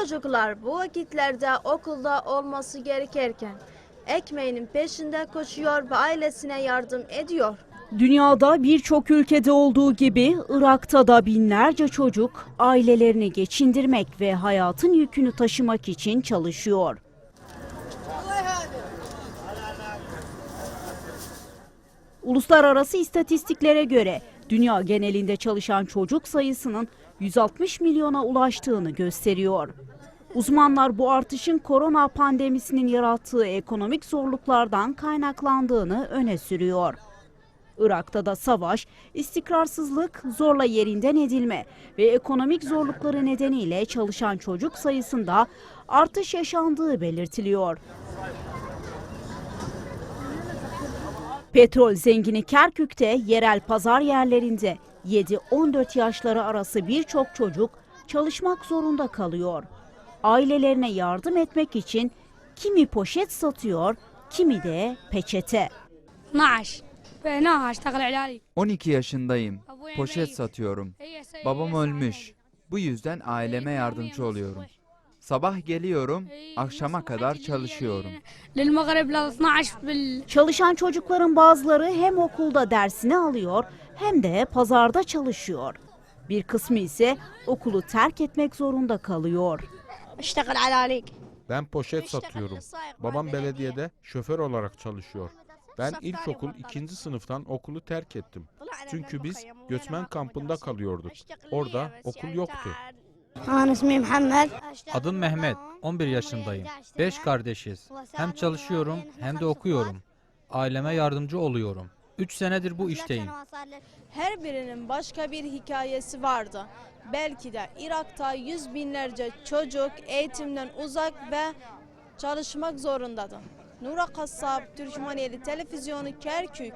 Çocuklar bu vakitlerde okulda olması gerekirken ekmeğinin peşinde koşuyor ve ailesine yardım ediyor. Dünyada birçok ülkede olduğu gibi Irak'ta da binlerce çocuk ailelerini geçindirmek ve hayatın yükünü taşımak için çalışıyor. Uluslararası istatistiklere göre dünya genelinde çalışan çocuk sayısının 160 milyona ulaştığını gösteriyor. Uzmanlar bu artışın korona pandemisinin yarattığı ekonomik zorluklardan kaynaklandığını öne sürüyor. Irak'ta da savaş, istikrarsızlık, zorla yerinden edilme ve ekonomik zorlukları nedeniyle çalışan çocuk sayısında artış yaşandığı belirtiliyor. Petrol zengini Kerkük'te yerel pazar yerlerinde 7-14 yaşları arası birçok çocuk çalışmak zorunda kalıyor ailelerine yardım etmek için kimi poşet satıyor, kimi de peçete. 12 yaşındayım. Poşet satıyorum. Babam ölmüş. Bu yüzden aileme yardımcı oluyorum. Sabah geliyorum, akşama kadar çalışıyorum. Çalışan çocukların bazıları hem okulda dersini alıyor hem de pazarda çalışıyor. Bir kısmı ise okulu terk etmek zorunda kalıyor. اشتغل على Ben poşet satıyorum. Babam belediyede şoför olarak çalışıyor. Ben ilkokul ikinci sınıftan okulu terk ettim. Çünkü biz göçmen kampında kalıyorduk. Orada okul yoktu. انا اسمي محمد Adım Mehmet, 11 yaşındayım. 5 kardeşiz. Hem çalışıyorum hem de okuyorum. Aileme yardımcı oluyorum. 3 senedir bu işteyim. Her birinin başka bir hikayesi vardı. Belki de Irak'ta yüz binlerce çocuk eğitimden uzak ve çalışmak zorundadır. Nura Kassab, Türkmeniyeli Televizyonu Kerkük.